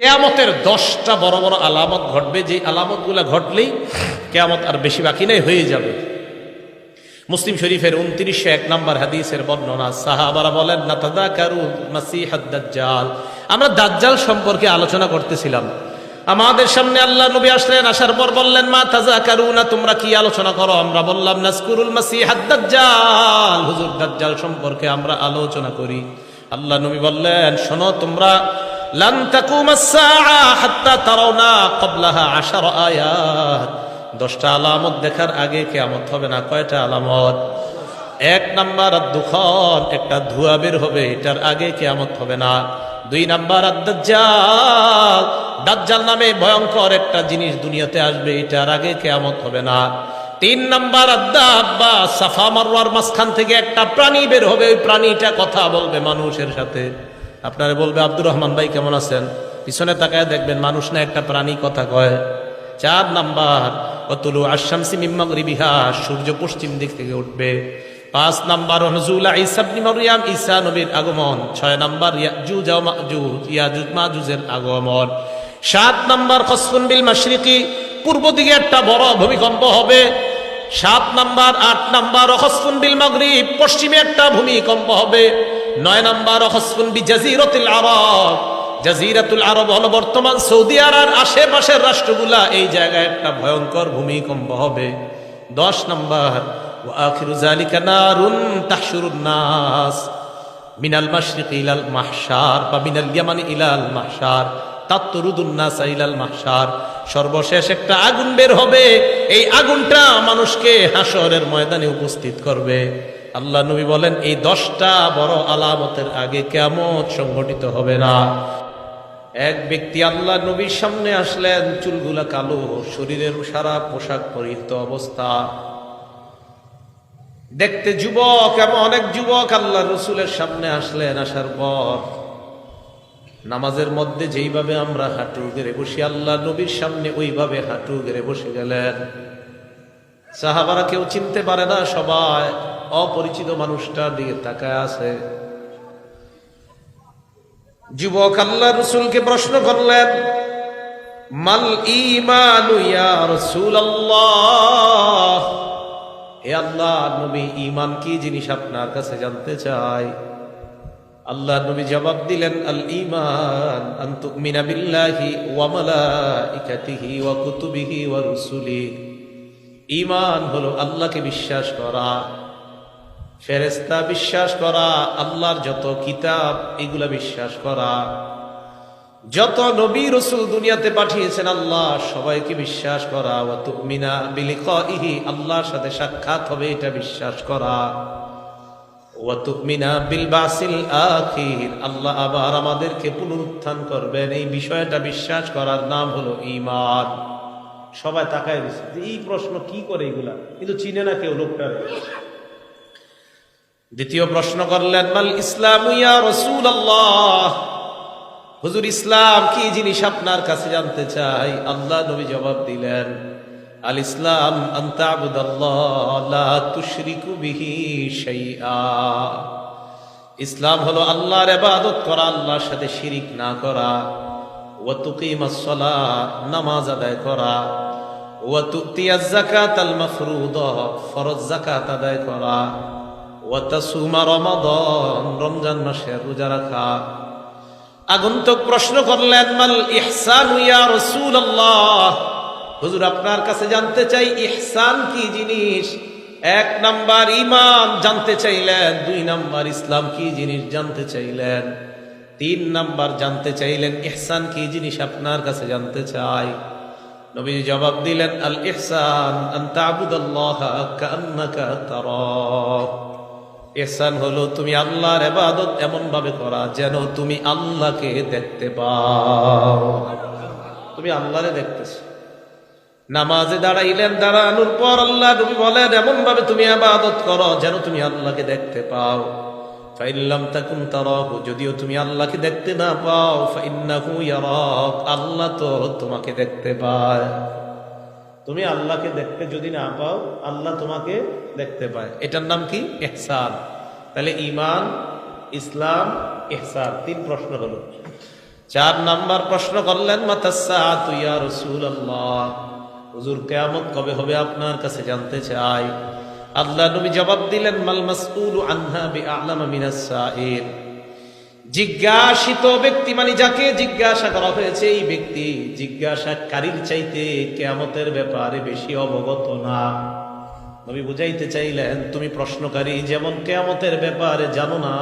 কেয়ামতের দশটা বড় বড় আলামত ঘটবে যে আলামতগুলো ঘটলেই কেয়ামত আর বেশি বাকি নেই, হয়ে যাবে। মুসলিম শরীফের উনত্রিশশো এক নম্বর হাদিসের বর্ণনা, সাহাবারা বলেন না তাদা কারু দাজ্জাল। আমরা দাজ্জাল সম্পর্কে আলোচনা করতেছিলাম। আমাদের সামনে আল্লাহ নবী আসলেন, আসার পর বললেন মা তাজা কারু না তোমরা কি আলোচনা করো? আমরা বললাম নাসকুরুল মাসিহাদ দাজ্জাল। হুজুর, দাজ্জাল সম্পর্কে আমরা আলোচনা করি। আল্লাহ নবী বললেন, শোনো, তোমরা লান তাকুম আস-সাআ হাত্তা তারাউনা ক্বাবলাহা আশার আয়াত। দশটা আলামত দেখার আগে কেয়ামত হবে না, কয়টা আলামত? এক নাম্বার দুখন একটা ধোয়া বের হবে, এটার আগে কেয়ামত হবে না। দুই নাম্বার দাজ্জাল দাজ্জাল নামে ভয়ঙ্কর একটা জিনিস দুনিয়াতে আসবে, এটার আগে কেয়ামত হবে না। তিন নাম্বার আব্বা সাফা মারওয়ার মাঝখান থেকে একটা প্রাণী বের হবে, ওই প্রাণীটা কথা বলবে মানুষের সাথে। আপনারা বলবে, আব্দুর রহমান ভাই, কেমন আছেন? পিছনে তাকায় দেখবেন মানুষ না একটা প্রাণী কথা কয়। চার নাম্বার, অতুলু আশামসি মিম্মাগরিবিহা সূর্য পশ্চিম দিক থেকে উঠবে। পাঁচ নাম্বার নজুল ইসাবনি নবীর আগমন। ছয় নাম্বার ইয়াজুজ মাজুজের আগমন। সাত নাম্বার, খসফুন বিল মাশরিকি পূর্ব দিকে একটা বড় ভূমিকম্প হবে। সাত নাম্বার, আট নাম্বার অখসফুন বিল মাগরিব, পশ্চিমে একটা ভূমিকম্প হবে। নয় নাম্বার অখসফুন বি জাজিরতুল আরব। জাজিরাতুল আরব হলো বর্তমান সৌদি আরব, আশেপাশের রাষ্ট্রগুলা। এই জায়গায় একটা ভয়ঙ্কর ভূমিকম্প হবে। দশ নাম্বার আখিরু জালিকা নারুন নাস। মিনাল মাশরিক ইলাল মাহশার, বা মিনাল ইয়ামানি ইলাল মাহশার। সর্বশেষ একটা আগুন বের হবে। এই আগুনটা মানুষকে হাসরের ময়দানে উপস্থিত করবে। আল্লাহ নবী বলেন, এই দশটা বড় আলামতের আগে কেমত সংগঠিত হবে না। এক ব্যক্তি আল্লাহ নবীর সামনে আসলেন, চুলগুলা কালো, শরীরের সারা পোশাক পরিহিত অবস্থা। দেখতে যুবক, এমন অনেক যুবক আল্লাহ রসুলের সামনে আসলেন, আসার পর নামাজের মধ্যে যেইভাবে আমরা হাঁটু গেড়ে বসি, আল্লাহ নবীর সামনে ওইভাবে হাঁটু গেড়ে বসে গেলেন। সাহাবারা কেউ চিনতে পারে না, সবাই অপরিচিত মানুষটার দিকে তাকায় আছে। যুবক আল্লাহ রসুলকে প্রশ্ন করলেন, মাল ইমানু ইয়া আল্লাহ, নবী ইমান কি জিনিস আপনার কাছে জানতে চাই? আল্লাহ নবী জবাব দিলেন, আল ইমান আন তুমিনা বিল্লাহি ওয়া মালাইকাতিহি ওয়া কুতুবিহি ওয়া রুসুলিহি ইমান হলো আল্লাহকে বিশ্বাস করা ফেরেস্তা বিশ্বাস করা, আল্লাহর যত কিতাব, এগুলা বিশ্বাস করা। যত নবী রসুল দুনিয়াতে পাঠিয়েছেন, আল্লাহ সবাইকে বিশ্বাস করা। ও তুমিনা ইহি আল্লাহর সাথে সাক্ষাৎ হবে, এটা বিশ্বাস করা। আল্লাহ আবার আমাদেরকে পুনরুত্থান করবেন। এই বিষয়টা বিশ্বাস করার নাম হলো ইমান সবাই তাকায় দিচ্ছে যে এই প্রশ্ন কি করে এগুলা? কিন্তু চিনে না কেউ লোকটার দ্বিতীয় প্রশ্ন করলেন, মাল ইসলাম রসুল আল্লাহ হুজুর, ইসলাম কি জিনিস আপনার কাছে জানতে চাই? আল্লাহ নবী জবাব দিলেন আল ইসলাম ইসলাম হলো আল্লাহর ইবাদত করা, আল্লাহর সাথে শিরিক না করা। ওয়া তুকিমাস সালাত নামাজ আদায় করা। ওয়া তুতিয়াজ যাকাতাল মাফরুদা ফরজ যাকাত আদায় করা। ওয়া তাসুমা রমাদান, রমজান মাসে রোজা রাখা। আগন্তুক প্রশ্ন করলেন, মাল ইহসান ইয়া রাসূলুল্লাহ? হুজুর, আপনার কাছে জানতে চাই, ইহসান কি জিনিস? এক নাম্বার ইমান জানতে চাইলেন, দুই নাম্বার ইসলাম কি জিনিস জানতে চাইলেন, তিন নাম্বার জানতে চাইলেন, ইহসান কি জিনিস আপনার কাছে জানতে চাই। নবী জবাব দিলেন, আল ইহসান ইহসান হলো, তুমি আল্লাহর এবাদত এমন ভাবে করা যেন তুমি আল্লাহকে দেখতে পাও। তুমি আল্লাহরে দেখতেছো। নামাজে দাঁড়াইলেন, দাঁড়ানোর পর আল্লাহ নবী বলেন এমন ভাবে তুমি আবাদত করো যেন তুমি আল্লাহকে দেখতে পাও। ফাইল্লাম তাকুন তারাহু, যদিও তুমি আল্লাহকে দেখতে না পাও, ফাইন্নাহু ইয়ারাক, আল্লাহ তো তোমাকে দেখতে পায়। তুমি আল্লাহকে দেখতে যদি না পাও, আল্লাহ তোমাকে দেখতে পায়। এটার নাম কি? ইহসান। তাহলে ইমান ইসলাম, ইহসান, তিন প্রশ্ন হলো। চার নাম্বার প্রশ্ন করলেন, মাতাসা তুইয়া রসুল আল্লাহ হুজুর, কেয়ামত কবে হবে আপনার কাছে জানতে চাই। আল্লাহ নবী জবাব দিলেন, মাল মাসউল আনহা বি আলামা মিনাস সাইল জিজ্ঞাসিত ব্যক্তি মানে যাকে জিজ্ঞাসা করা হয়েছে, এই ব্যক্তি জিজ্ঞাসাকারীর চাইতে কেয়ামতের ব্যাপারে বেশি অবগত না। নবী বুঝাইতে চাইলেন, তুমি প্রশ্নকারী, যেমন কেয়ামতের ব্যাপারে জানো না,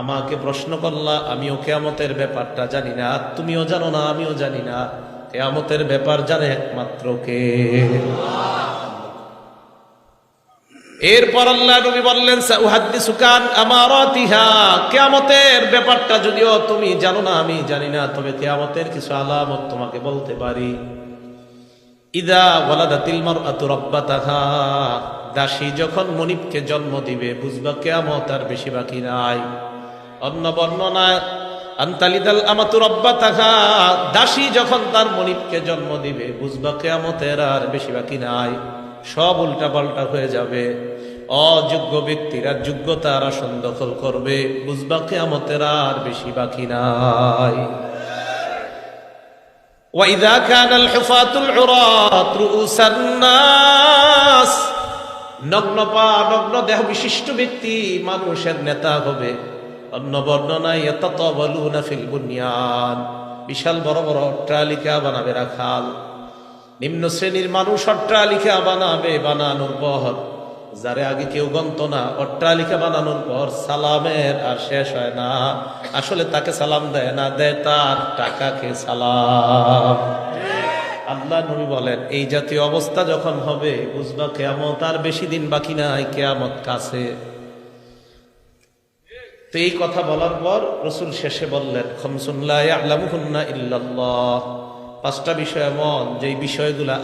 আমাকে প্রশ্ন করলা, আমিও কেয়ামতের ব্যাপারটা জানি না তুমিও জানো না, আমিও জানি না। কেয়ামতের ব্যাপার জানে একমাত্র কে? এরপর আল্লাহ নবী বললেন আমারাতিহা। কিয়ামতের ব্যাপারটা যদিও তুমি জানো না, আমি জানি না, তবে কেয়ামতের কিছু আলামত তোমাকে বলতে পারি। ইদা ওয়ালাদাতিল মারআতু রাব্বাতাহা। দাসী যখন মনিবকে জন্ম দিবে, বুঝবা কিয়ামত আর বেশি বাকি নাই। অন্য বর্ণনায় আন্তালিদাল আমাতু রাব্বাতাহা দাসী যখন তার মনিবকে জন্ম দিবে বুঝবা কিয়ামতের আর বেশি বাকি নাই সব উল্টা পাল্টা হয়ে যাবে অযোগ্য ব্যক্তিরা যোগ্যতার আসন দখল করবে বুঝবা কেয়ামতের আর বেশি বাকি নাই وإذا كان الحفاة العراة رؤوس الناس নগ্ন পা নগ্ন দেহ বিশিষ্ট ব্যক্তি মানুষের নেতা হবে অন্য বর্ণনায় ইয়াতাতাওয়ালুনা ফিল বুনিয়ান বিশাল বড় বড় অট্টালিকা বানাবে রাখাল। নিম্ন শ্রেণির মানুষ অট্টালিকা বানাবে বানানোর পর, যারে আগে কেউ গন্ত না, অট্টালিকা বানানোর পর সালামের আর শেষ হয় না। আসলে তাকে সালাম দেয় না, দেয় তার টাকাকে সালাম। আল্লাহ নবী বলেন, এই জাতীয় অবস্থা যখন হবে, বুঝবা কেয়ামত আর বেশি দিন বাকি নাই, কেয়ামত কাছে। তো এই কথা বলার পর রসুল শেষে বললেন খমসুল্লাহ আল্লাহ ইল্লাল্লাহ। পাঁচটা বিষয় এমন, যেই বিষয়গুলা